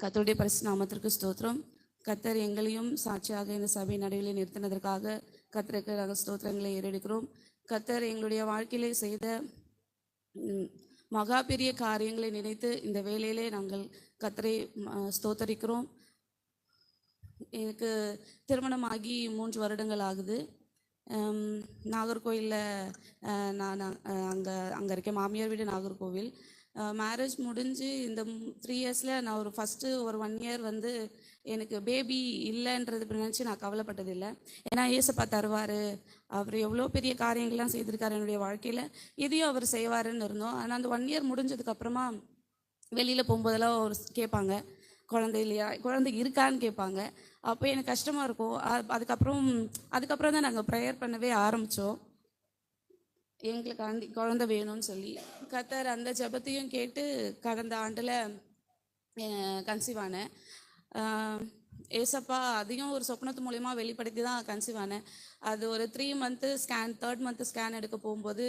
கத்தருடைய பரிசு நாமத்திற்கு ஸ்தோத்திரம். கத்தர் எங்களையும் சாட்சியாக இந்த சபை நடுவில் நிறுத்தினதற்காக கத்தருக்கு நாங்கள் ஸ்தோத்திரங்களை ஏறெடுக்கிறோம். கத்தர் எங்களுடைய வாழ்க்கையிலே செய்த மகா பெரிய காரியங்களை நினைத்து இந்த வேலையிலே நாங்கள் கத்தரை ஸ்தோத்தரிக்கிறோம். எனக்கு திருமணமாகி மூன்று வருடங்கள் ஆகுது. நாகர்கோவிலில் நான் அங்கே அங்கே இருக்கேன். மாமியார் வீடு நாகர்கோவில். மேரேஜ் முடிஞ்சு இந்த த்ரீ இயர்ஸில் நான் ஒரு ஃபஸ்ட்டு ஒரு ஒன் இயர் வந்து எனக்கு பேபி இல்லைன்றது நினச்சி நான் கவலைப்பட்டதில்லை ஏன்னா ஏசப்பா தருவார். அவர் எவ்வளோ பெரிய காரியங்கள்லாம் செய்திருக்காரு என்னுடைய வாழ்க்கையில். எதையும் அவர் செய்வாருன்னு இருந்தோம். ஆனால் அந்த ஒன் இயர் முடிஞ்சதுக்கப்புறமா வெளியில் போகும்போதெல்லாம் ஒரு கேட்பாங்க. குழந்தை இல்லையா? குழந்தை இருக்கான்னு கேட்பாங்க. அப்போ எனக்கு கஷ்டமாக இருக்கும். அதுக்கப்புறம் அதுக்கப்புறம் தான் நாங்கள் ப்ரேயர் பண்ணவே ஆரம்பித்தோம் எங்களுக்கு அந்த குழந்த வேணும்னு சொல்லி. கத்தர் அந்த ஜெபத்தையும் கேட்டு கடந்த ஆண்டில் கன்சீவ் ஆனேன் ஏசப்பா அதையும் ஒரு சொப்னத்து மூலயமா வெளிப்படுத்தி தான் கன்சீவ் ஆனேன் அது ஒரு three month scan third month scan எடுக்க போகும்போது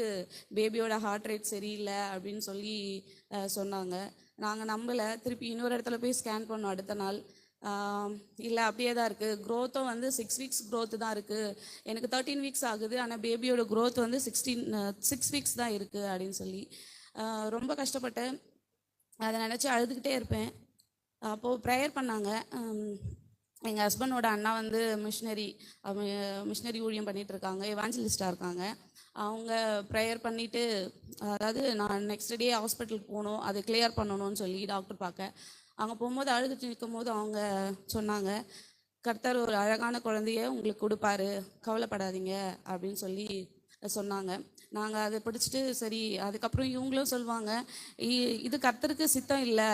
பேபியோட ஹார்ட் ரேட் சரியில்லை அப்படின்னு சொல்லி சொன்னாங்க. நாங்கள் நம்பலை. திருப்பி இன்னொரு இடத்துல போய் ஸ்கேன் பண்ணோம் அடுத்த நாள். இல்லை அப்படியே தான் இருக்குது க்ரோத்தும் வந்து சிக்ஸ் வீக்ஸ் க்ரோத்து தான் இருக்குது எனக்கு தேர்ட்டீன் வீக்ஸ் ஆகுது. ஆனால் பேபியோட க்ரோத் வந்து சிக்ஸ்டீன் சிக்ஸ் வீக்ஸ் தான் இருக்குது அப்படின்னு சொல்லி. ரொம்ப கஷ்டப்பட்டேன். அதை நினச்சி அழுதுகிட்டே இருப்பேன். அப்போது ப்ரேயர் பண்ணாங்க. எங்கள் ஹஸ்பண்டோட அண்ணா வந்து மிஷினரி மிஷினரி ஊழியம் பண்ணிகிட்ருக்காங்க இருக்காங்க. எவாஞ்சலிஸ்டாக இருக்காங்க. அவங்க ப்ரேயர் பண்ணிவிட்டு அதாவது நான் நெக்ஸ்ட் டே ஹாஸ்பிட்டலுக்கு போகணும். அதை கிளியர் பண்ணணும்னு சொல்லி டாக்டர் பார்க்க. அங்கே போகும்போது அழுதுட்டு நிற்கும் போது அவங்க சொன்னாங்க கர்த்தர் ஒரு அழகான குழந்தைய உங்களுக்கு கொடுப்பாரு. கவலைப்படாதீங்க. அப்படின்னு சொல்லி சொன்னாங்க. நாங்கள் அதை பிடிச்சிட்டு சரி அதுக்கப்புறம் இவங்களும் சொல்லுவாங்க "இ- இது கத்தருக்கு சித்தம் இல்லை.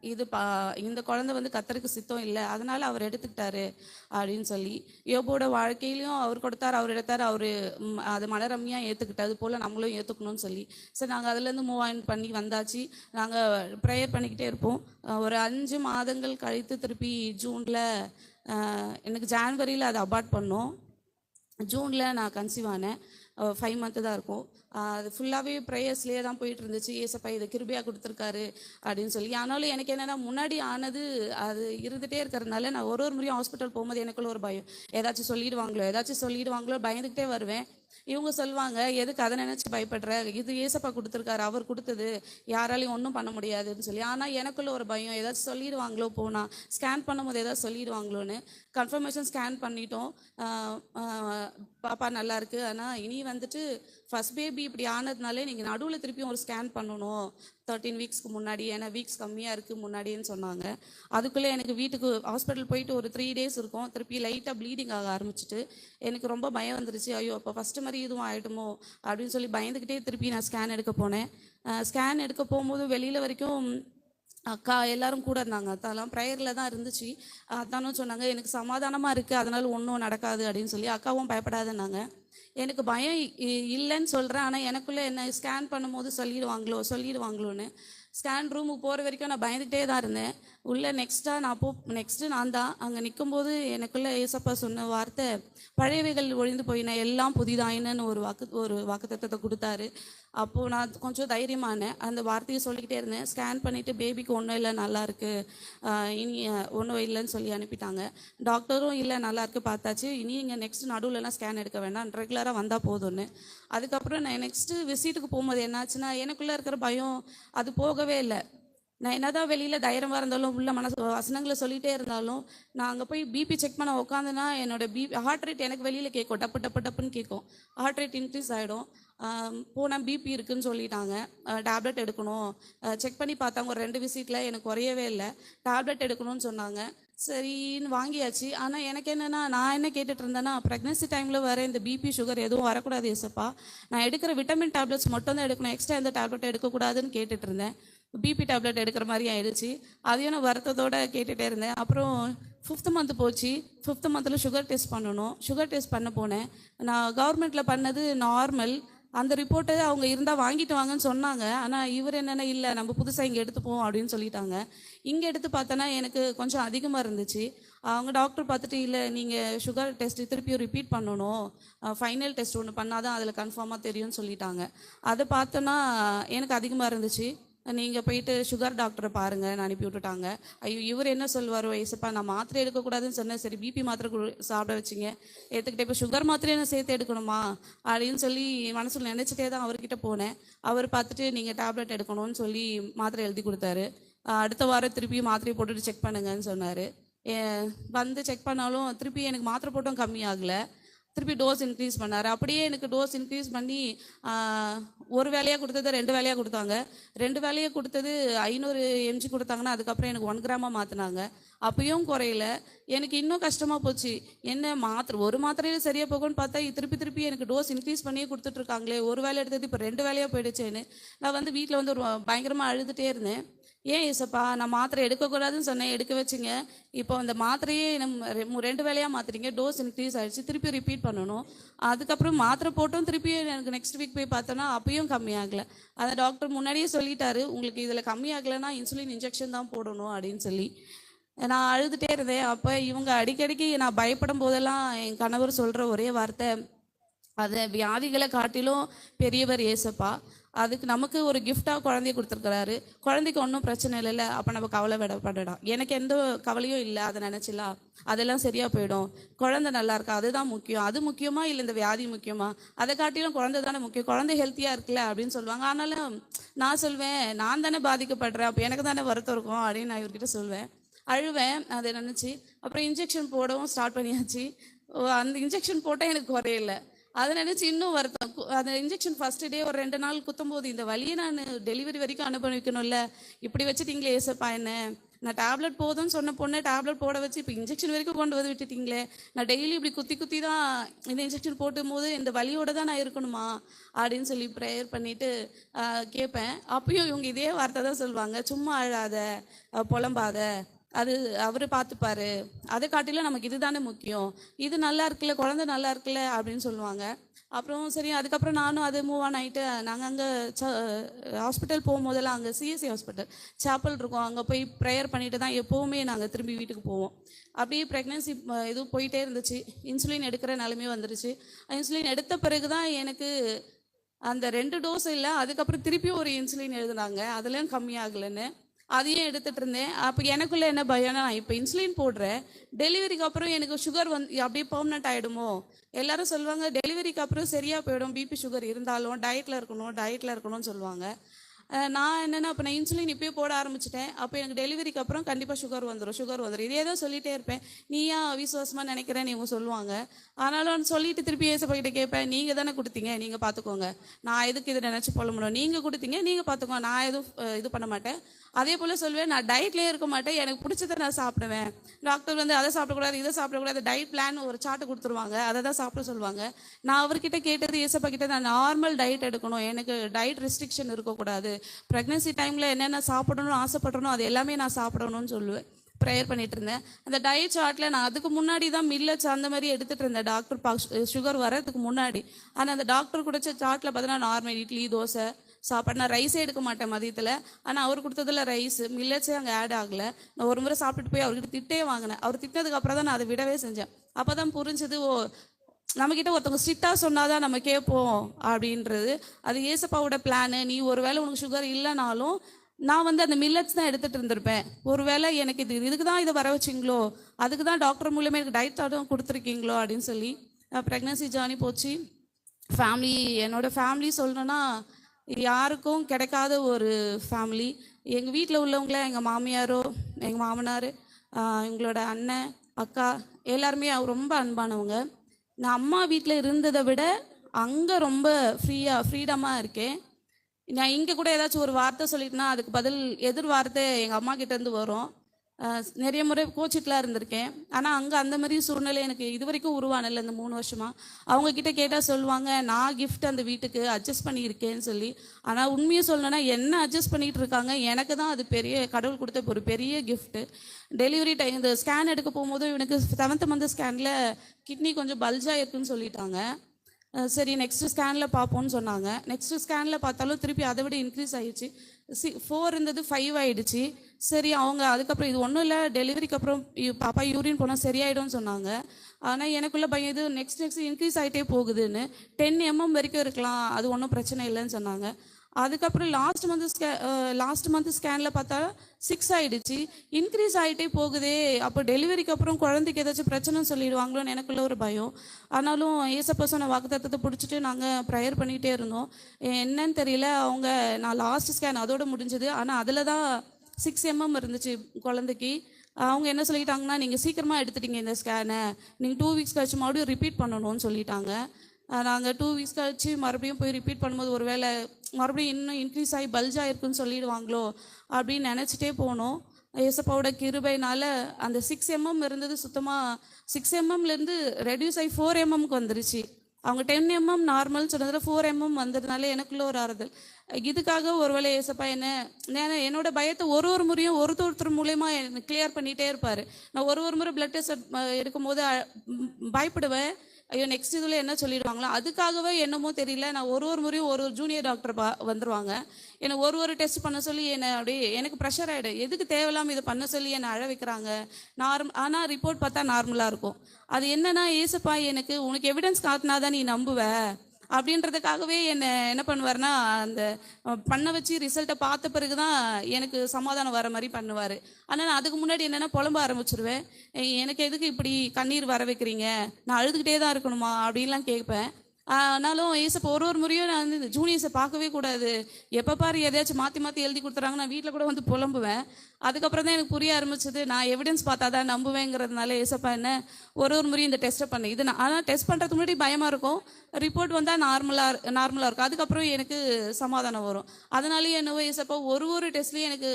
இது பா இந்த குழந்தை வந்து கத்தருக்கு சித்தம் இல்லை. அதனால அவர் எடுத்துக்கிட்டாரு அப்படின்னு சொல்லி யோபோட வாழ்க்கையிலையும் அவர் கொடுத்தார் அவர் எடுத்தார் அவர் அது மனரம்யா ஏற்றுக்கிட்டது போல் நம்மளும் ஏற்றுக்கணும்னு சொல்லி. சரி நாங்கள் அதுலேருந்து மூவ் ஆன் பண்ணி வந்தாச்சு. நாங்கள் ப்ரேயர் பண்ணிக்கிட்டே இருப்போம். ஒரு அஞ்சு மாதங்கள் கழித்து திருப்பி ஜூனில் எனக்கு ஜான்வரியில் அதை அபார்ட் பண்ணோம். ஜூனில் நான் கன்சீவ் ஆனேன். ஃபைவ் மந்த்து தான் இருக்கும். அது ஃபுல்லாகவே ப்ரேயர்ஸ்லேயே தான் போயிட்டு இருந்துச்சு ஏசப்பா இதை கிருபியாக கொடுத்துருக்காரு அப்படின்னு சொல்லி. ஆனாலும் எனக்கு என்னென்னா முன்னாடி ஆனது அது இருந்துகிட்டே இருக்கிறதுனால நான் ஒரு ஒரு முறையும் ஹாஸ்பிட்டல் போகும்போது எனக்குள்ள ஒரு பயம். ஏதாச்சும் சொல்லிடுவாங்களோ ஏதாச்சும் சொல்லிடுவாங்களோ பயந்துக்கிட்டே வருவேன். இவங்க சொல்லுவாங்க எதுக்கு அதை நினச்சி பயப்படுற? இது ஏசப்பா கொடுத்துருக்காரு. அவர் கொடுத்தது. யாராலையும் ஒன்றும் பண்ண முடியாதுன்னு சொல்லி. ஆனால் எனக்குள்ள ஒரு பயம். ஏதாச்சும் சொல்லிடுவாங்களோ போனால் ஸ்கேன் பண்ணும்போது ஏதாவது சொல்லிடுவாங்களோன்னு கன்ஃபர்மேஷன் ஸ்கேன் பண்ணிட்டோம். பாப்பா நல்லா இருக்கு. ஆனால் இனி வந்துட்டு ஃபர்ஸ்ட் பேபி இப்படி ஆனதுனாலே நீங்கள் நடுவில் திருப்பியும் ஒரு ஸ்கேன் பண்ணணும். தேர்ட்டீன் வீக்ஸ்க்கு முன்னாடி ஏன்னா வீக்ஸ் கம்மியாக இருக்குது முன்னாடின்னு சொன்னாங்க. அதுக்குள்ளே எனக்கு வீட்டுக்கு ஹாஸ்பிட்டல் போயிட்டு ஒரு த்ரீ டேஸ் இருக்கும். திருப்பி லைட்டாக ப்ளீடிங் ஆக ஆரம்பிச்சிட்டு எனக்கு ரொம்ப பயம் வந்துருச்சு. ஐயோ அப்போ ஃபஸ்ட்டு மாதிரி இதுவும் ஆகிடுமோ அப்படின்னு சொல்லி பயந்துக்கிட்டே திருப்பி நான் ஸ்கேன் எடுக்க போனேன். ஸ்கேன் எடுக்க போகும்போது வெளியில் வரைக்கும் அக்கா எல்லாரும் கூட இருந்தாங்க. அத்தாலாம் ப்ரேயரில் தான் இருந்துச்சு. அத்தானும் சொன்னாங்க எனக்கு சமாதானமாக இருக்குது அதனால் ஒன்றும் நடக்காது. அப்படின்னு சொல்லி அக்காவும் பயப்படாதுன்னாங்க. எனக்கு பயம் இ- இல்லைன்னு சொல்கிறேன் ஆனால் எனக்குள்ளே என்ன ஸ்கேன் பண்ணும்போது சொல்லிடுவாங்களோ சொல்லிடுவாங்களோன்னு. ஸ்கேன் ரூமுக்கு போகிற வரைக்கும் நான் பயந்துகிட்டே தான் இருந்தேன். உள்ளே நெக்ஸ்ட்டாக நான் போ நெக்ஸ்ட்டு நான் தான். அங்கே நிற்கும்போது எனக்குள்ளே ஏசப்பா சொன்ன வார்த்தை பழையவைகள் ஒழிந்து போயின எல்லாம் புதிதாயினன்னு ஒரு வாக்கு ஒரு வாக்குத்தத்தை கொடுத்தாரு. அப்போது நான் கொஞ்சம் தைரியமானேன். அந்த வார்த்தையை சொல்லிக்கிட்டே இருந்தேன். ஸ்கேன் பண்ணிவிட்டு பேபிக்கு ஒன்றும் இல்லை நல்லாருக்கு இனி ஒன்றும் இல்லைன்னு சொல்லி அனுப்பிட்டாங்க. டாக்டரும் இல்லை நல்லாயிருக்கு பார்த்தாச்சு. இனி இங்கே நெக்ஸ்ட் நடுவில்லாம் ஸ்கேன் எடுக்க வேண்டாம். ரெகுலராக வந்தால் போதும்னு. அதுக்கப்புறம் நான் நெக்ஸ்ட்டு விசிட்டுக்கு போகும்போது என்னாச்சுன்னா எனக்குள்ளே இருக்கிற பயம் அது போகவே இல்லை. நான் என்னதான் வெளியில் தைரியமாக இருந்தாலும் உள்ள மனசு வசனங்களை சொல்லிகிட்டே இருந்தாலும் நான் அங்கே போய் பிபி செக் பண்ண உட்காந்துனா என்னோட பிபி ஹார்ட் ரேட் எனக்கு வெளியில் கேட்கும். டப்பு டப்பு டப்புன்னு கேட்கும். ஹார்ட் ரேட் இன்க்ரீஸ் ஆகிடும் போனால் பிபி இருக்குன்னு சொல்லிட்டாங்க. டேப்லெட் எடுக்கணும். செக் பண்ணி பார்த்தாங்க ஒரு ரெண்டு விசிட்டில் எனக்கு குறையவே இல்லை. டேப்லெட் எடுக்கணும்னு சொன்னாங்க. சரின்னு வாங்கியாச்சு. ஆனால் எனக்கு என்னென்னா நான் என்ன கேட்டுட்டு இருந்தேன்னா ப்ரெக்னென்சி டைமில் வர இந்த பிபி சுகர் எதுவும் வரக்கூடாது ஏசப்பா நான் எடுக்கிற விட்டமின் டேப்லெட்ஸ் மட்டும் தான் எடுக்கணும். எக்ஸ்ட்ரா எந்த டேப்லெட் எடுக்கக்கூடாதுன்னு கேட்டுட்டு இருந்தேன். பிபி டேப்லெட் எடுக்கிற மாதிரி ஆயிடுச்சு. அதையும் நான் வருத்தத்தோடு கேட்டுகிட்டே இருந்தேன். அப்புறம் ஃபிஃப்த் மந்த் போச்சு. ஃபிஃப்த் மந்தில் சுகர் டெஸ்ட் பண்ணணும். சுகர் டெஸ்ட் பண்ண போனேன். நான் கவர்மெண்ட்டில் பண்ணது நார்மல் அந்த ரிப்போர்ட்டை அவங்க இருந்தால் வாங்கிட்டு வாங்கன்னு சொன்னாங்க. ஆனால் இவர் என்னென்ன இல்லை நம்ம புதுசாக இங்கே எடுத்துப்போம் அப்படின்னு சொல்லிட்டாங்க. இங்கே எடுத்து பார்த்தோன்னா எனக்கு கொஞ்சம் அதிகமாக இருந்துச்சு. அவங்க டாக்டர் பார்த்துட்டு இல்லை நீங்கள் சுகர் டெஸ்ட் திருப்பியும் ரிப்பீட் பண்ணணும். ஃபைனல் டெஸ்ட் ஒன்று பண்ணால் தான் அதில் கன்ஃபார்மாக தெரியும்னு சொல்லிட்டாங்க. அதை பார்த்தோன்னா எனக்கு அதிகமாக இருந்துச்சு. நீங்கள் போயிட்டு சுகர் டாக்டரை பாருங்கன்னு அனுப்பி விட்டுட்டாங்க. ஐயோ இவர் என்ன சொல்லுவார் வயசுப்பா நான் மாத்திரை எடுக்கக்கூடாதுன்னு சொன்னேன். சரி பிபி மாத்திரை கொடு சாப்பிட வச்சிங்க. எடுத்துக்கிட்டே இப்போ சுகர் மாத்திரையை நான் சேர்த்து எடுக்கணுமா? அப்படின்னு சொல்லி மனசில் நினச்சிட்டே தான் அவர்கிட்ட போனேன். அவர் பார்த்துட்டு நீங்கள் டேப்லெட் எடுக்கணும்னு சொல்லி மாத்திரை எழுதி கொடுத்தாரு. அடுத்த வாரம் திருப்பி மாத்திரை போட்டுட்டு செக் பண்ணுங்கன்னு சொன்னார். வந்து செக் பண்ணாலும் திருப்பி எனக்கு மாத்திரை போட்டும் கம்மியாகலை திருப்பி டோஸ் இன்க்ரீஸ் பண்ணார். அப்படியே எனக்கு டோஸ் இன்க்ரீஸ் பண்ணி ஒரு வேலையாக கொடுத்தது ரெண்டு வேலையாக கொடுத்தாங்க. ரெண்டு வேலையாக கொடுத்தது ஐநூறு எம்ஜி கொடுத்தாங்கன்னா அதுக்கப்புறம் எனக்கு ஒன் கிராமாக மாற்றினாங்க அப்பயும் குறையல. எனக்கு இன்னும் கஷ்டமாக போச்சு. என்ன மாத்திரை ஒரு மாத்திரையில சரியாக போகும்னு பார்த்தா திருப்பி திருப்பி எனக்கு டோஸ் இன்க்ரீஸ் பண்ணியே கொடுத்துட்ருக்காங்களே ஒரு வேலை எடுத்தது இப்போ ரெண்டு வேலையாக போயிடுச்சேன்னு. நான் வந்து வீட்டில் வந்து ஒரு பயங்கரமாக அழுதுகிட்டே இருந்தேன். ஏன் ஏசப்பா நான் மாத்திரை எடுக்கக்கூடாதுன்னு சொன்னேன் எடுக்க வச்சுங்க. இப்போ அந்த மாத்திரையே நம்ம ரெ- ரெண்டு வேலையாக மாத்துறீங்க டோஸ் இன்க்ரீஸ் ஆகிடுச்சு திருப்பி ரிப்பீட் பண்ணணும். அதுக்கப்புறம் மாத்திரை போட்டும் திருப்பி எனக்கு நெக்ஸ்ட் வீக் போய் பார்த்தோன்னா அப்பயும் கம்மியாகலை அந்த டாக்டர் முன்னாடியே சொல்லிட்டாரு உங்களுக்கு இதில் கம்மியாகலைன்னா இன்சுலின் இன்ஜெக்ஷன் தான் போடணும் அப்படின்னு சொல்லி. நான் அழுதுகிட்டே இருந்தேன். அப்போ இவங்க அடிக்கடிக்கு நான் பயப்படும் போதெல்லாம் என் கணவர் சொல்கிற ஒரே வார்த்தை அதை வியாதிகளை காட்டிலும் பெரியவர் ஏசப்பா அதுக்கு நமக்கு ஒரு கிஃப்டாக குழந்தைய கொடுத்துருக்கிறாரு. குழந்தைக்கு ஒன்றும் பிரச்சனை இல்லைல்ல. அப்போ நம்ம கவலை விடப்படலாம். எனக்கு எந்த கவலையும் இல்லை. அதை நினச்சிலாம் அதெல்லாம் சரியாக போயிடும். குழந்தை நல்லா இருக்கா? அதுதான் முக்கியம். அது முக்கியமா இல்லை இந்த வியாதி முக்கியமா? அதை காட்டிலும் குழந்தை தானே முக்கியம். குழந்தை ஹெல்த்தியாக இருக்குல்ல அப்படின்னு சொல்லுவாங்க. ஆனாலும் நான் சொல்வேன் நான் தானே பாதிக்கப்படுறேன். அப்போ எனக்கு தானே வருத்தம் இருக்கும் அப்படின்னு நான் இவர்கிட்ட சொல்வேன். அழுவேன். அதை நினச்சி அப்புறம் இன்ஜெக்ஷன் போடவும் ஸ்டார்ட் பண்ணியாச்சு. ஓ, அந்த இன்ஜெக்ஷன் போட்டால் எனக்கு குறையல அதை நினச்சி இன்னும் வருத்தம். கு- அந்த இன்ஜெக்ஷன் ஃபர்ஸ்ட் டே ஒரு ரெண்டு நாள் குத்தும் போது இந்த வலியை நான் டெலிவரி வரைக்கும் அனுபவிக்கணும்ல? இப்படி வச்சுட்டீங்களே ஏசப்பா என்ன? நான் டேப்லெட் போதும்னு சொன்ன பொண்ணை டேப்லெட் போட வச்சு இப்போ இன்ஜெக்ஷன் வரைக்கும் கொண்டு வந்து விட்டுட்டீங்களே? நான் டெய்லி இப்படி குத்தி குத்தி தான் இந்த இன்ஜெக்ஷன் போட்டும் போது இந்த வழியோட தான் நான் இருக்கணுமா? அப்படின்னு சொல்லி ப்ரேயர் பண்ணிட்டு கேட்பேன். அப்பயும் இவங்க இதே வார்த்தை தான் சொல்லுவாங்க. சும்மா அழாத புலம்பாத அது அவர் பார்த்துப்பாரு. அதை காட்டிலும் நமக்கு இதுதானே முக்கியம். இது நல்லா இருக்குல்ல குழந்தை நல்லா இருக்குல்ல அப்படின்னு சொல்லுவாங்க. அப்புறம் சரி அதுக்கப்புறம் நானும் அது மூவ் ஆன் ஆகிட்டு நாங்கள் அங்கே ஹாஸ்பிட்டல் போகும்போதெல்லாம் அங்கே சிஎஸ்சி ஹாஸ்பிட்டல் சாப்பல் இருக்கும். அங்கே போய் ப்ரேயர் பண்ணிட்டு தான் எப்போவுமே நாங்கள் திரும்பி வீட்டுக்கு போவோம். அப்படியே ப்ரெக்னென்சி எதுவும் போயிட்டே இருந்துச்சு. இன்சுலின் எடுக்கிற நிலைமை வந்துருச்சு. இன்சுலின் எடுத்த பிறகு தான் எனக்கு அந்த ரெண்டு டோஸ் இல்லை அதுக்கப்புறம் திருப்பியும் ஒரு இன்சுலின் எழுதுனாங்க. அதுலேயும் கம்மியாகலைன்னு. அதையும் எடுத்துட்டு இருந்தேன். அப்போ எனக்குள்ள என்ன பயம்னா நான் இப்போ இன்சுலின் போடுறேன். டெலிவரிக்கு அப்புறம் எனக்கு சுகர் வந்து அப்படியே பர்மனெண்ட் ஆகிடுமோ எல்லாரும் சொல்லுவாங்க டெலிவரிக்கு அப்புறம் சரியாக போயிடும். பிபி சுகர் இருந்தாலும் டயட்டில் இருக்கணும் டயட்டில் இருக்கணும்னு சொல்லுவாங்க. நான் என்னென்னா அப்போ நான் இன்சுலின் இப்போயே போட ஆரம்பிச்சிட்டேன். அப்போ எனக்கு டெலிவரிக்கு அப்புறம் கண்டிப்பாக சுகர் வந்துடும் சுகர் வந்துடும் இதே தான் சொல்லிட்டே இருப்பேன். நீ ஏன் அவிசுவாசமாக நினைக்கிறேன்னு இவங்க சொல்லுவாங்க. ஆனாலும் சொல்லிட்டு திருப்பி ஏசப்பக்கிட்ட கேட்பேன் நீங்கள் தானே கொடுத்தீங்க நீங்கள் பார்த்துக்கோங்க நான் எதுக்கு இதை நினச்சி போட முடியும் நீங்கள் கொடுத்தீங்க நீங்கள் பார்த்துக்கோங்க நான் எதுவும் இது பண்ண மாட்டேன். அதே போல் சொல்லுவேன் நான் டயட்லேயே இருக்க மாட்டேன். எனக்கு பிடிச்சதை நான் சாப்பிடுவேன். டாக்டர் வந்து அதை சாப்பிடக்கூடாது இதை சாப்பிடக்கூடாது டயட் பிளான் ஒரு சாட்டு கொடுத்துருவாங்க. அதை தான் சாப்பிட சொல்லுவாங்க. நான் அவர்கிட்ட கேட்டது ஏசப்பா கிட்ட நான் நார்மல் டயட் எடுக்கணும். எனக்கு டயட் ரெஸ்ட்ரிக்ஷன் இருக்கக்கூடாது. ப்ரெக்னன்சி டைமில் என்னென்ன சாப்பிடணும்னு ஆசைப்பட்றனோ அது எல்லாமே நான் சாப்பிடணும்னு சொல்லுவேன். ப்ரேயர் பண்ணிட்டு இருந்தேன். அந்த டயட் சார்ட்டில் நான் அதுக்கு முன்னாடி தான் மில்லட்ஸ் அந்த மாதிரி எடுத்துட்டு இருந்தேன். டாக்டர் பா சுகர் வரதுக்கு முன்னாடி. ஆனால் அந்த டாக்டர் குடிச்ச சார்ட்டில் பார்த்தீங்கன்னா நார்மல் இட்லி தோசை சாப்பாடு நான் ரைஸே எடுக்க மாட்டேன் மதியத்தில். ஆனால் அவர் கொடுத்ததுல ரைஸ் மில்லட்ஸே அங்கே ஆட் ஆகலை. நான் ஒரு முறை சாப்பிட்டுட்டு போய் அவர்கிட்ட திட்டே வாங்கினேன். அவர் திட்டதுக்கப்புறம் தான் நான் அதை விடவே செஞ்சேன். அப்போ தான் புரிஞ்சது ஓ நம்மக்கிட்ட ஒருத்தவங்க ஸ்ட்ரிக்டாக சொன்னாதான் நம்ம கேட்போம் அப்படின்றது. அது ஏசப்பாவோட பிளானு நீ ஒரு வேளை உனக்கு சுகர் இல்லைனாலும் நான் வந்து அந்த மில்லட்ஸ் தான் எடுத்துகிட்டு இருந்திருப்பேன். ஒருவேளை எனக்கு இது இதுக்கு தான் இதை வர வச்சிங்களோ அதுக்கு தான் டாக்டர் மூலியமாக எனக்கு டயட் சார்ட்டும் கொடுத்துருக்கீங்களோ அப்படின்னு சொல்லி ப்ரெக்னன்சி ஜேர்னி போச்சு. ஃபேமிலி என்னோட ஃபேமிலி சொல்லணும்னா யாருக்கும் கிடைக்காத ஒரு ஃபேமிலி எங்கள் வீட்டில் உள்ளவங்கள எங்கள் மாமியாரோ எங்கள் மாமனார் எங்களோட அண்ணன் அக்கா எல்லாருமே ரொம்ப அன்பானவங்க. நான் அம்மா வீட்டில் இருந்ததை விட அங்கே ரொம்ப ஃப்ரீயாக ஃப்ரீடமாக இருக்கேன். நான் இங்கே கூட ஏதாச்சும் ஒரு வார்த்தை சொல்லிட்டேன்னா அதுக்கு பதில் எதிர் வார்த்தை எங்கள் அம்மா கிட்டேருந்து வரும். நிறைய முறை கோச்சிட்டுலாம் இருந்திருக்கேன். ஆனால் அங்கே அந்த மாதிரி சூழ்நிலை எனக்கு இது வரைக்கும் உருவானல இந்த மூணு வருஷமாக அவங்கக்கிட்ட கேட்டால் சொல்லுவாங்க நான் கிஃப்ட் அந்த வீட்டுக்கு அட்ஜஸ்ட் பண்ணியிருக்கேன்னு சொல்லி. ஆனால் உண்மையை சொல்லணும்னா என்ன அட்ஜஸ்ட் பண்ணிகிட்டு இருக்காங்க? எனக்கு தான் அது பெரிய கடவுள் கொடுத்த ஒரு பெரிய கிஃப்ட்டு டெலிவரி டைம் இந்த ஸ்கேன் எடுக்க போகும்போது இவனுக்கு செவன்த் மந்த் ஸ்கேனில் கிட்னி கொஞ்சம் பல்ஜாக இருக்குன்னு சொல்லிட்டாங்க. சரி நெக்ஸ்ட்டு ஸ்கேனில் பார்ப்போம்னு சொன்னாங்க. நெக்ஸ்ட்டு ஸ்கேனில் பார்த்தாலும் திருப்பி அதை விட இன்க்ரீஸ் ஆகிடுச்சு சி ஃபோர் இருந்தது ஃபைவ் ஆகிடுச்சு சரி அவங்க அதுக்கப்புறம் இது ஒன்றும் இல்லை டெலிவரிக்கு அப்புறம் யூ- பாப்பா யூரின் போனால் சரியாயிடும்னு சொன்னாங்க. ஆனால் எனக்குள்ள பயம் இது நெக்ஸ்ட் நெக்ஸ்ட் இன்க்ரீஸ் ஆகிட்டே போகுதுன்னு. டென் எம்எம் வரைக்கும் இருக்கலாம் அது ஒன்றும் பிரச்சனை இல்லைன்னு சொன்னாங்க. அதுக்கப்புறம் லாஸ்ட் மந்த் ஸ்கே லாஸ்ட் மந்த் ஸ்கேனில் பார்த்தா சிக்ஸ் ஆகிடுச்சு இன்க்ரீஸ் ஆகிட்டே போகுதே அப்போ டெலிவரிக்கு அப்புறம் குழந்தைக்கு ஏதாச்சும் பிரச்சனை சொல்லிடுவாங்களோன்னு எனக்குள்ள ஒரு பயம். ஆனாலும் ஏசப்பா சொன்ன வாக்குத்தத்தை பிடிச்சிட்டு நாங்கள் ப்ரேயர் பண்ணிகிட்டே இருந்தோம். என்னன்னு தெரியல அவங்க நான் லாஸ்ட் ஸ்கேன் அதோட முடிஞ்சது. ஆனால் அதில் தான் சிக்ஸ் எம்எம் இருந்துச்சு குழந்தைக்கு. அவங்க என்ன சொல்லிட்டாங்கன்னா நீங்கள் சீக்கிரமாக எடுத்துட்டீங்க இந்த ஸ்கேனை நீங்கள் டூ வீக்ஸ் கழிச்சு மறுபடியும் ரிப்பீட் பண்ணணும்னு சொல்லிட்டாங்க. நாங்கள் டூ வீக்ஸ் கழிச்சு மறுபடியும் போய் ரிப்பீட் பண்ணும்போது ஒரு வேளை மறுபடியும் இன்னும் இன்க்ரீஸ் ஆகி பல்ஜ் ஆகிருக்குன்னு சொல்லிடுவாங்களோ? அப்படின்னு நினச்சிட்டே போனோம். ஏசப்பாவோட கிருபைனால அந்த சிக்ஸ் எம்எம் இருந்தது சுத்தமாக சிக்ஸ் எம்எம்லேருந்து ரெடியூஸ் ஆகி ஃபோர் எம்எம்க்கு வந்துருச்சு. அவங்க டென் எம்எம் நார்மல் சொன்னதில் ஃபோர் எம்எம் வந்ததுனால எனக்குள்ள ஒரு ஆறுதல். இதுக்காக ஒருவேளை ஏசப்பா என்ன நான் என்னோட பயத்தை ஒரு ஒரு முறையும் ஒருத்தர் ஒருத்தர் மூலயமா கிளியர் பண்ணிகிட்டே இருப்பார். நான் ஒரு ஒரு முறை பிளட் டெஸ்ட் எடுக்கும்போது போது பயப்படுவேன். ஐயோ நெக்ஸ்ட் இதில் என்ன சொல்லிடுவாங்களோ அதுக்காகவே என்னமோ தெரியல. நான் ஒரு ஒரு முறையும் ஒரு ஒரு ஜூனியர் டாக்டர் பா வந்துருவாங்க. என்னை ஒரு ஒரு டெஸ்ட் பண்ண சொல்லி என்னை அப்படியே எனக்கு ப்ரெஷர் ஆகிடும் எதுக்கு தேவையில்லாமல் இதை பண்ண சொல்லி என்னை அழ வைக்கிறாங்க? நார்ம் ஆனால் ரிப்போர்ட் பார்த்தா நார்மலாக இருக்கும். அது என்னன்னா ஏசப்பா எனக்கு உனக்கு எவிடன்ஸ் காட்டினா தான் நீ நம்புவ. அப்படின்றதுக்காகவே என்னை என்ன பண்ணுவார்னா அந்த பண்ண வச்சு ரிசல்ட்டை பார்த்த பிறகு தான் எனக்கு சமாதானம் வர மாதிரி பண்ணுவார். ஆனால் நான் அதுக்கு முன்னாடி என்னென்னா புலம்ப ஆரம்பிச்சிருவேன். எனக்கு எதுக்கு இப்படி கண்ணீர் வர வைக்கிறீங்க? நான் அழுதுகிட்டே தான் இருக்கணுமா? அப்படின்லாம் கேட்பேன். ஆனாலும் ஏசப்பா ஒரு ஒரு முறையும் நான் வந்து இந்த ஜூனியர்ஸை பார்க்கவே கூடாது. எப்போ பாரு எதையாச்சும் மாற்றி மாற்றி எழுதி கொடுத்துறாங்க நான் வீட்டில் கூட வந்து புலம்புவேன். அதுக்கப்புறம் தான் எனக்கு புரிய ஆரம்பிச்சது நான் எவிடன்ஸ் பார்த்தா தான் நம்புவேங்கிறதுனால ஏசப்பா என்ன ஒரு ஒரு முறையும் இந்த டெஸ்ட்டை பண்ணேன். இது நான் ஆனால் டெஸ்ட் பண்ணுறதுக்கு முன்னாடி பயமாக இருக்கும். ரிப்போர்ட் வந்தால் நார்மலாக நார்மலாக இருக்கும். அதுக்கப்புறம் எனக்கு சமாதானம் வரும். அதனாலேயே என்னவோ ஏசப்பா ஒரு ஒரு டெஸ்ட்லேயும் எனக்கு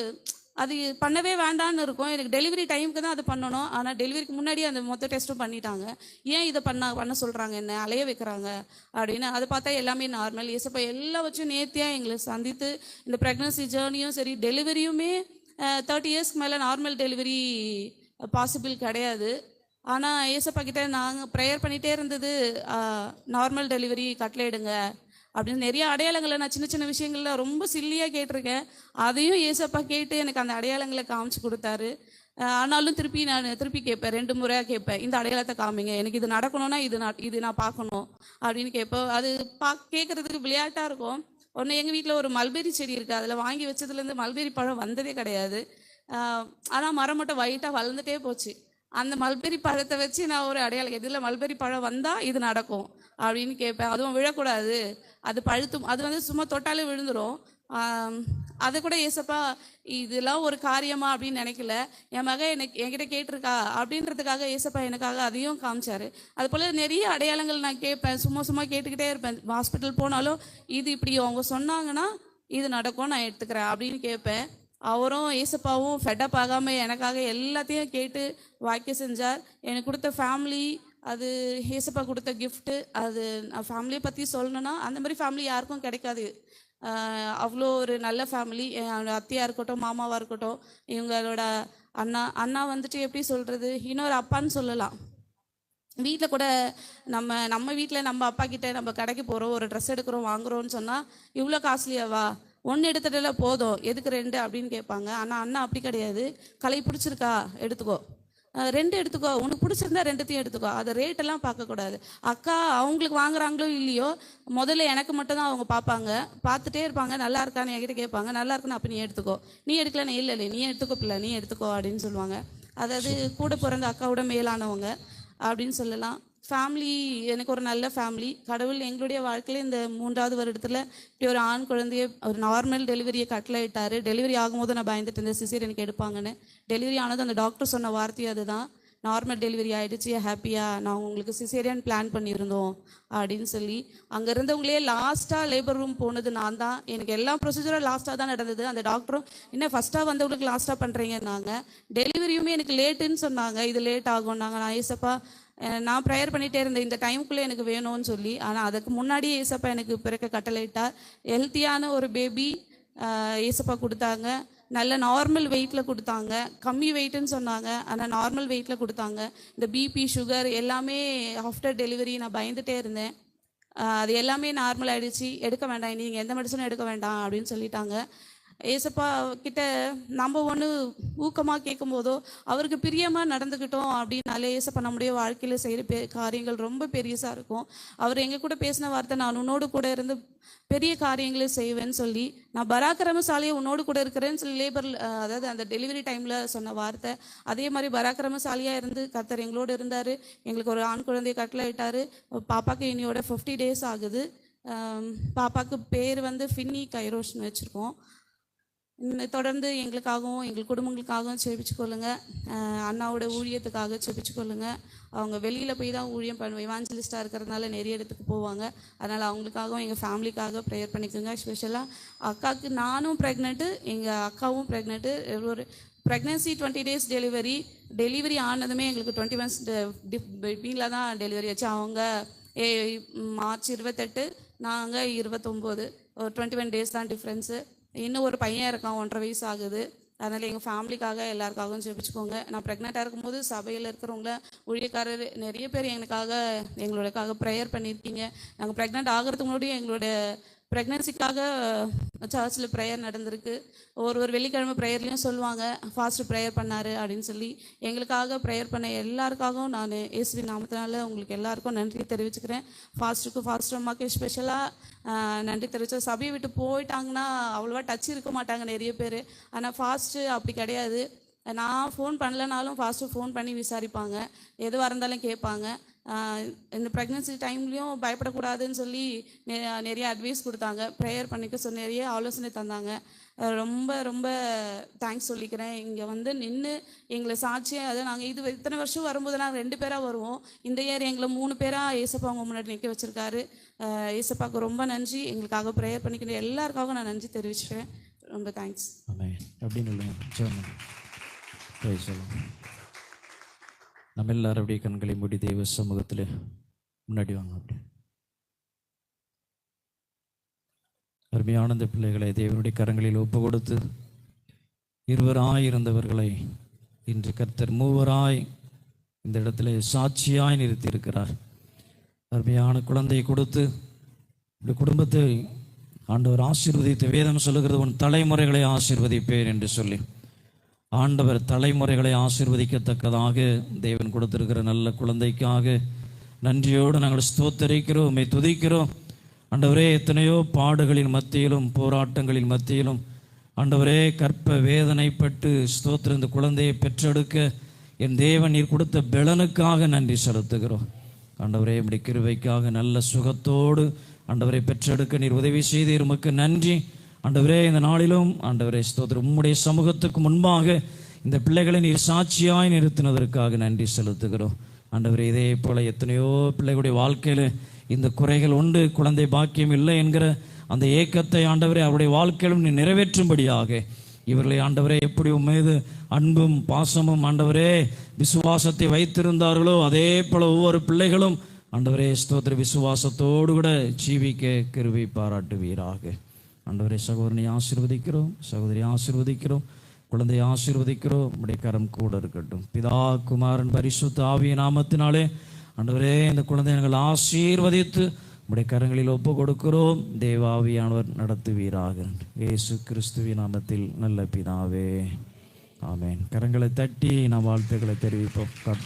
அது பண்ணவே வேண்டாம்னு இருக்கும். எனக்கு டெலிவரி டைமுக்கு தான் அது பண்ணணும். ஆனால் டெலிவரிக்கு முன்னாடியே அந்த மொத்த டெஸ்ட்டும் பண்ணிட்டாங்க. ஏன் இதை பண்ண பண்ண சொல்கிறாங்க என்ன? அலைய வைக்கிறாங்க அப்படின்னு. அதை பார்த்தா எல்லாமே நார்மல் ஏசப்பா எல்லாவற்றையும் நேர்த்தியாக எங்களை சந்தித்து இந்த ப்ரெக்னன்சி ஜேர்னியும் சரி டெலிவரியுமே தேர்ட்டி இயர்ஸ்க்கு மேலே நார்மல் டெலிவரி பாசிபிள் கிடையாது. ஆனால் ஏசப்பா கிட்டே நாங்கள் ப்ரேயர் பண்ணிகிட்டே இருந்தது நார்மல் டெலிவரி கட்டளையிடுங்க. அப்படின்னு நிறைய அடையாளங்களை நான் சின்ன சின்ன விஷயங்கள்ல ரொம்ப சில்லியாக கேட்டிருக்கேன். அதையும் ஏசப்பா கேட்டு எனக்கு அந்த அடையாளங்களை காமிச்சு கொடுத்தாரு. ஆனாலும் திருப்பி நான் திருப்பி கேட்பேன். ரெண்டு முறையாக கேட்பேன். இந்த அடையாளத்தை காமிங்க. எனக்கு இது நடக்கணும்னா இது நான் இது நான் பார்க்கணும் அப்படின்னு கேட்பேன். அது பா கேட்குறதுக்கு விளையாட்டாக இருக்கும். ஒன்று எங்கள் வீட்டில் ஒரு மல்பெரி செடி இருக்குது அதில் வாங்கி வச்சதுலேருந்து மல்பெரி பழம் வந்ததே கிடையாது. ஆனால் மரம் மட்டும் வயிட்டாக வளர்ந்துட்டே போச்சு. அந்த மல்பெரி பழத்தை வச்சு நான் ஒரு அடையாளம் எதில் மல்பெரி பழம் வந்தால் இது நடக்கும் அப்படின்னு கேட்பேன். அதுவும் விழக்கூடாது. அது பழுத்தும் அது வந்து சும்மா தொட்டாலே விழுந்துடும் அதை அது கூட ஏசப்பா இதெல்லாம் ஒரு காரியமா? அப்படின்னு நினைக்கல. என் மக எனக்கு என்கிட்ட கேட்டிருக்கா? அப்படின்றதுக்காக ஏசப்பா எனக்காக அதையும் காமிச்சாரு. அது போல நிறைய அடையாளங்கள் நான் கேட்பேன். சும்மா சும்மா கேட்டுக்கிட்டே இருப்பேன். ஹாஸ்பிட்டல் போனாலும் இது இப்படி அவங்க சொன்னாங்கன்னா இது நடக்கும் நான் எடுத்துக்கிறேன் அப்படின்னு கேட்பேன். அவரும் ஏசப்பாவும் ஃபெட்டப் ஆகாமல் எனக்காக எல்லாத்தையும் கேட்டு வாக்கிய செஞ்சார். எனக்கு கொடுத்த ஃபேமிலி அது ஏசப்பா கொடுத்த கிஃப்ட்டு அது நான் ஃபேமிலியை பற்றி சொல்லணும்னா அந்த மாதிரி ஃபேமிலி யாருக்கும் கிடைக்காது. அவ்வளோ ஒரு நல்ல ஃபேமிலி அத்தையாக இருக்கட்டும் மாமாவாக இருக்கட்டும் இவங்களோட அண்ணா அண்ணா வந்துட்டு எப்படி சொல்கிறது இன்னொரு அப்பான்னு சொல்லலாம். வீட்டில் கூட நம்ம நம்ம வீட்டில் நம்ம அப்பா கிட்ட நம்ம கடைக்கு போகிறோம் ஒரு ட்ரெஸ் எடுக்கிறோம் வாங்குறோம்னு சொன்னால் இவ்வளோ காஸ்ட்லியாவா ஒன்று எடுத்துட்டல போதும். எதுக்கு ரெண்டு அப்படின்னு கேட்பாங்க. ஆனால் அண்ணா அப்படி கிடையாது. கலை பிடிச்சிருக்கா? எடுத்துக்கோ. ரெண்டு எடுத்துக்கோ. உனக்கு பிடிச்சிருந்தா ரெண்டுத்தையும் எடுத்துக்கோ. அதை ரேட்டெல்லாம் பார்க்கக்கூடாது அக்கா அவங்களுக்கு வாங்குறாங்களோ இல்லையோ முதல்ல எனக்கு மட்டும்தான் அவங்க பார்ப்பாங்க. பார்த்துட்டே இருப்பாங்க. நல்லா இருக்கான்னு என்கிட்ட கேட்பாங்க. நல்லா இருக்குன்னு அப்போ நீ எடுத்துக்கோ. நீ எடுக்கலன்னு இல்லை இல்லை நீ எடுத்துக்கோ பிள்ளை நீ எடுத்துக்கோ அப்படின்னு சொல்லுவாங்க. அதாவது கூட பிறந்த அக்காவோட மேலானவங்க அப்படின்னு சொல்லலாம். ஃபேமிலி எனக்கு ஒரு நல்ல ஃபேமிலி கடவுள் எங்களுடைய வாழ்க்கையில் இந்த மூன்றாவது வருடத்தில் இப்படி ஒரு ஆண் குழந்தைய ஒரு நார்மல் டெலிவரியை கட்டளையிட்டாரு. டெலிவரி ஆகும்போது நான் பயந்துட்டு இருந்தேன் சிசேர் எனக்கு எடுப்பாங்கன்னு. டெலிவரி ஆனது அந்த டாக்டர் சொன்ன வார்த்தை அதுதான். நார்மல் டெலிவரி ஆகிடுச்சு ஹாப்பியாக நான் உங்களுக்கு சிசேரியன் பிளான் பண்ணியிருந்தோம் அப்படின்னு சொல்லி. அங்கே இருந்தவங்களே லாஸ்ட்டாக லேபர் ரூம் போனது நான் தான். எனக்கு எல்லா ப்ரொசீஜரும் லாஸ்ட்டாக தான் நடந்தது. அந்த டாக்டரும் என்ன ஃபஸ்ட்டாக வந்தவங்களுக்கு லாஸ்ட்டாக பண்ணுறீங்கன்னாங்க டெலிவரியுமே எனக்கு லேட்டுன்னு சொன்னாங்க. இது லேட் ஆகும் நாங்கள் நான் ஏசப்பா நான் ப்ரேயர் பண்ணிகிட்டே இருந்தேன். இந்த டைமுக்குள்ளே எனக்கு வேணும்னு சொல்லி. ஆனால் அதுக்கு முன்னாடியே ஏசப்பா எனக்கு பிறக்க கட்டளையிட்டார் ஹெல்த்தியான ஒரு பேபி ஏசப்பா கொடுத்தாங்க. நல்ல நார்மல் வெயிட்டில் கொடுத்தாங்க. கம்மி வெயிட்டுன்னு சொன்னாங்க. ஆனால் நார்மல் வெயிட்டில் கொடுத்தாங்க. இந்த பிபி சுகர் எல்லாமே ஆஃப்டர் டெலிவரி நான் பயந்துட்டே இருந்தேன். அது எல்லாமே நார்மல் ஆகிடுச்சி எடுக்க வேண்டாம். நீங்கள் எந்த மெடிசனும் எடுக்க வேண்டாம் அப்படின்னு சொல்லிட்டாங்க. ஏசப்பா கிட்ட நம்ம ஒன்று ஊக்கமாக கேட்கும் போதோ அவருக்கு பிரியமாக நடந்துக்கிட்டோம் அப்படின்னாலே ஏசப்பா நம்முடைய வாழ்க்கையில் செய்கிற பெ காரியங்கள் ரொம்ப பெரியசாக இருக்கும். அவர் எங்கள் கூட பேசின வார்த்தை நான் உன்னோடு கூட இருந்து பெரிய காரியங்களை செய்வேன்னு சொல்லி நான் பராக்கிரமசாலியை உன்னோடு கூட இருக்கிறேன்னு சொல்லி லேபர் அதாவது அந்த டெலிவரி டைமில் சொன்ன வார்த்தை. அதே மாதிரி பராக்கிரமசாலியாக இருந்து கர்த்தர் எங்களோடு இருந்தார். எங்களுக்கு ஒரு ஆண் குழந்தையை கட்டில் இட்டார். பாப்பாக்கு இனியோட ஃபிஃப்டி டேஸ் ஆகுது. பாப்பாவுக்கு பாப்பாக்கு பேர் வந்து ஃபின்னி கைரோஷ்னு வச்சுருக்கோம். தொடர்ந்து எங்களுக்காகவும் எங்கள் குடும்பங்களுக்காகவும் செபிச்சு கொள்ளுங்க. அண்ணாவோட ஊழியத்துக்காக செபிச்சு கொள்ளுங்க. அவங்க வெளியில் போய் தான் ஊழியம் பண்ணுவோம் இவாஞ்சலிஸ்டாக இருக்கிறதுனால நிறைய இடத்துக்கு போவாங்க. அதனால் அவங்களுக்காகவும் எங்கள் ஃபேமிலிக்காக ப்ரேயர் பண்ணிக்கோங்க. ஸ்பெஷலாக அக்காவுக்கு நானும் ப்ரெக்னெண்ட்டு எங்கள் அக்காவும் ப்ரெக்னென்ட்டு ஒரு pregnancy twenty days delivery delivery ஆனதுமே எங்களுக்கு டுவெண்ட்டி மந்த்ஸ் பிட்வீனில் தான் டெலிவரி ஆச்சு. அவங்க ஏ மார்ச் இருபத்தெட்டு நாங்கள் இருபத்தொம்போது. ஒரு டுவெண்ட்டி ஒன் டேஸ் தான் டிஃப்ரென்ஸு இன்னும் ஒரு பையன் இருக்கான் ஒன்றரை வயசு ஆகுது. அதனால் எங்கள் ஃபேமிலிக்காக எல்லாருக்காகவும் ஜெபிச்சுக்கோங்க. நான் ப்ரெக்னெண்ட்டாக இருக்கும்போது சபையில் இருக்கிறவங்கள ஊழியக்காரர் நிறைய பேர் எங்களுக்காக எங்களுக்காக ப்ரேயர் பண்ணியிருக்கீங்க. நாங்கள் ப்ரெக்னென்ட் ஆகிறதுக்கு முன்னாடி எங்களோட ப்ரெக்னன்சிக்காக சர்ச்சில் ப்ரேயர் நடந்திருக்கு. ஒரு ஒரு வெள்ளிக்கிழமை ப்ரேயர்லையும் சொல்லுவாங்க ஃபாஸ்ட் ப்ரேயர் பண்ணார் அப்படின்னு சொல்லி எங்களுக்காக ப்ரேயர் பண்ண எல்லாருக்காகவும் நான் ஏசுவி நாமத்தினால உங்களுக்கு எல்லாருக்கும் நன்றி தெரிவிச்சுக்கிறேன். ஃபாஸ்ட்டுக்கு ஃபாஸ்ட் அம்மாக்கு ஸ்பெஷலாக நன்றி தெரிவித்தேன் சபையை விட்டு போயிட்டாங்கன்னா அவ்வளோவா டச் இருக்க மாட்டாங்க நிறைய பேர். ஆனால் ஃபாஸ்ட்டு அப்படி கிடையாது. நான் ஃபோன் பண்ணலனாலும் ஃபாஸ்ட்டு ஃபோன் பண்ணி விசாரிப்பாங்க. எதுவாக இருந்தாலும் கேட்பாங்க. இந்த ப்ரெக்னன்சி டைம்லேயும் பயப்படக்கூடாதுன்னு சொல்லி நிறைய அட்வைஸ் கொடுத்தாங்க. ப்ரேயர் பண்ணிக்க சொல்லி நிறைய ஆலோசனை தந்தாங்க. ரொம்ப ரொம்ப தேங்க்ஸ் சொல்லிக்கிறேன். இங்கே வந்து நின்று எங்களை சாட்சியாக அதை நாங்கள் இது இத்தனை வருஷம் வரும்போது நாங்கள் ரெண்டு பேராக வருவோம். இந்த இயர் எங்களை மூணு பேராக ஏசப்பா அவங்க முன்னாடி நிற்க வச்சுருக்காரு. ஏசப்பாவுக்கு ரொம்ப நன்றி. எங்களுக்காக ப்ரேயர் பண்ணிக்கிற எல்லாருக்காகவும் நான் நன்றி தெரிவிச்சுக்கிறேன். ரொம்ப தேங்க்ஸ் ஆமென். அப்படின்னு நம்ம எல்லாரும் அப்படியே கண்களை மூடி தெய்வ சமூகத்தில் முன்னாடி வாங்க அப்படி. அருமையான இந்த பிள்ளைகளை தேவனுடைய கரங்களில் ஒப்பு கொடுத்து இருவராய் இருந்தவர்களை இன்று கர்த்தர் மூவராய் இந்த இடத்துல சாட்சியாய் நிறுத்தி இருக்கிறார் அருமையான குழந்தையை கொடுத்து இந்த குடும்பத்தை ஆண்டவர் ஆசீர்வதித்து வேதம் சொல்லுகிறது உன் தலைமுறைகளை ஆசீர்வதிப்பேன் என்று சொல்லி. ஆண்டவர் தலைமுறைகளை ஆசீர்வதிக்கத்தக்கதாக தேவன் கொடுத்திருக்கிற நல்ல குழந்தைக்காக நன்றியோடு நாங்கள் ஸ்தோத்தரிக்கிறோம் உம்மை துதிக்கிறோம். ஆண்டவரே எத்தனையோ பாடுகளின் மத்தியிலும் போராட்டங்களின் மத்தியிலும் ஆண்டவரே கற்ப வேதனைப்பட்டு ஸ்தோத்திர இந்த குழந்தையை பெற்றெடுக்க என் தேவன் நீர் கொடுத்த பெலனுக்காக நன்றி செலுத்துகிறோம். ஆண்டவரே இப்படி கிருவைக்காக நல்ல சுகத்தோடு ஆண்டவரை பெற்றெடுக்க நீர் உதவி செய்தீர். உமக்கு நன்றி. ஆண்டவரே இந்த நாளிலும் ஆண்டவரே ஸ்தோத்திரம். உம்முடைய சமூகத்துக்கு முன்பாக இந்த பிள்ளைகளை நீர் சாட்சியாய் நிறுத்தினதற்காக நன்றி செலுத்துகிறோம். ஆண்டவரே இதே போல எத்தனையோ பிள்ளைகளுடைய வாழ்க்கையில இந்த குறைகள் உண்டு குழந்தை பாக்கியம் இல்லை என்கிற அந்த ஏக்கத்தை ஆண்டவரே அவருடைய வாழ்க்கையிலும் நீ நிறைவேற்றும்படியாக இவர்களை ஆண்டவரே எப்படி உண்மையது மீது அன்பும் பாசமும் ஆண்டவரே விசுவாசத்தை வைத்திருந்தார்களோ அதே போல ஒவ்வொரு பிள்ளைகளும் ஆண்டவரே ஸ்தோத்திர விசுவாசத்தோடு கூட ஜீவிக்க கிருபை பாராட்டுவீராக. ஆண்டவரே சகோதரனை ஆசிர்வதிக்கிறோம் சகோதரி ஆசிர்வதிக்கிறோம் குழந்தையை ஆசீர்வதிக்கிறோம். உடைய கரம் கூட இருக்கட்டும். பிதா குமாரன் பரிசுத்த ஆவிய நாமத்தினாலே ஆண்டவரே இந்த குழந்தையை நாங்கள் ஆசீர்வதித்து உடைய கரங்களில் ஒப்பு கொடுக்கிறோம் தேவாவியானவர் நடத்துவீராக. இயேசு கிறிஸ்துவின் நாமத்தில் நல்ல பிதாவே. ஆமேன். கரங்களை தட்டி நாம் வாழ்த்துக்களை தெரிவிப்போம். God.